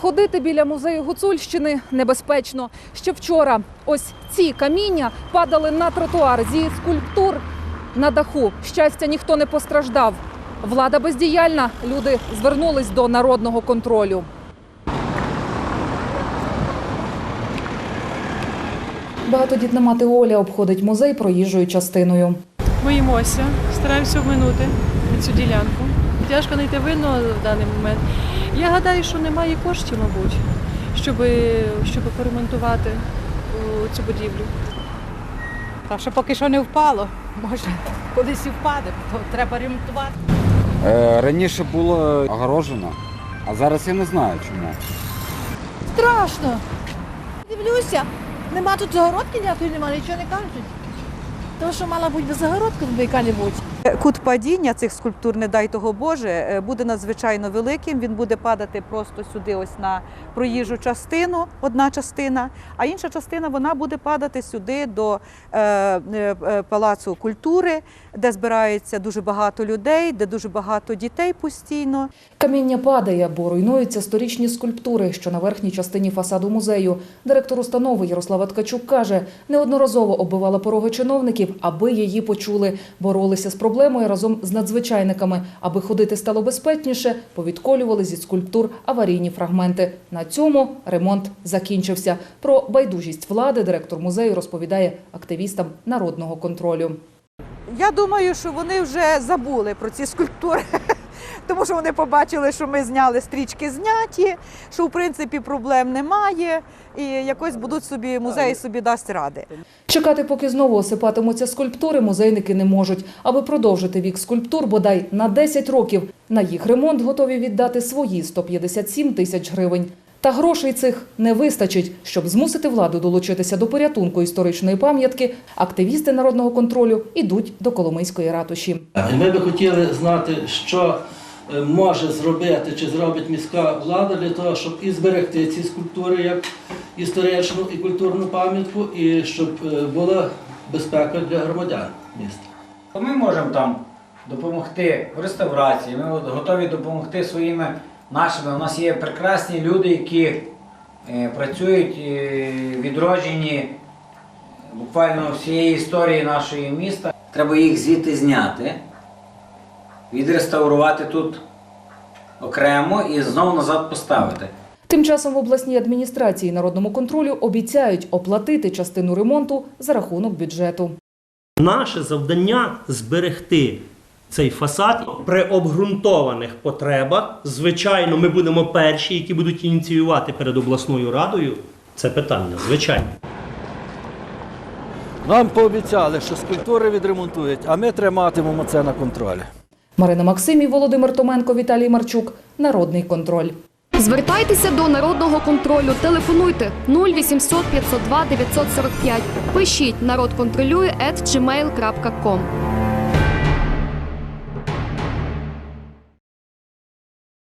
Ходити біля музею Гуцульщини небезпечно. Ще вчора ось ці каміння падали на тротуар зі скульптур на даху. Щастя, ніхто не постраждав. Влада бездіяльна. Люди звернулись до народного контролю. Багатодітна мати Оля обходить музей проїжджою частиною. Боїмося, стараємося обминути цю ділянку. Тяжко знайти винного в даний момент. Я гадаю, що немає коштів, мабуть, щоб, щоб поремонтувати цю будівлю. Так що поки що не впало. Може, колись і впаде, то треба ремонтувати. Е, Раніше було огорожено, а зараз я не знаю чому. Страшно. Дивлюся, нема тут загородки ніякої, нема, нічого не кажуть. Тому що мала бути загородка тут яка-небудь. Кут падіння цих скульптур, не дай того Боже, е, буде надзвичайно великим. Він буде падати просто сюди, ось на проїжджу частину, одна частина, а інша частина вона буде падати сюди до е, е, палацу культури, де збирається дуже багато людей, де дуже багато дітей постійно. Каміння падає, бо руйнуються сторічні скульптури, що на верхній частині фасаду музею. Директор установи Ярослава Ткачук каже, неодноразово оббивала пороги чиновників, аби її почули. Боролися з проблемою разом з надзвичайниками. Аби ходити стало безпечніше, повідколювали зі скульптур аварійні фрагменти. На цьому ремонт закінчився. Про байдужість влади директор музею розповідає активістам народного контролю. Я думаю, що вони вже забули про ці скульптури. Тому що вони побачили, що ми зняли стрічки зняті, що в принципі проблем немає, і якось будуть собі музей собі дасть ради. Чекати, поки знову осипатимуться скульптури, музейники не можуть. Аби продовжити вік скульптур, бодай на 10 років. На їх ремонт готові віддати свої 157 тисяч гривень. Та грошей цих не вистачить. Щоб змусити владу долучитися до порятунку історичної пам'ятки, активісти народного контролю йдуть до Коломийської ратуші. Ми би хотіли знати, що може зробити чи зробить міська влада для того, щоб і зберегти ці скульптури як історичну і культурну пам'ятку, і щоб е, була безпека для громадян міста. Ми можемо там допомогти в реставрації, ми готові допомогти своїми нашими. У нас є прекрасні люди, які е, працюють е, відроджені буквально всієї історії нашого міста. Треба їх звідти зняти, відреставрувати тут окремо і знову назад поставити. Тим часом в обласній адміністрації народному контролю обіцяють оплатити частину ремонту за рахунок бюджету. Наше завдання зберегти цей фасад при обґрунтованих потребах. Звичайно, ми будемо перші, які будуть ініціювати перед обласною радою це питання. Звичайно. Нам пообіцяли, що скульптури відремонтують, а ми триматимемо це на контролі. Марина Максимів, Володимир Томенко, Віталій Марчук. Народний контроль. Звертайтеся до народного контролю. Телефонуйте 0800 502 945. Пишіть народ контролює.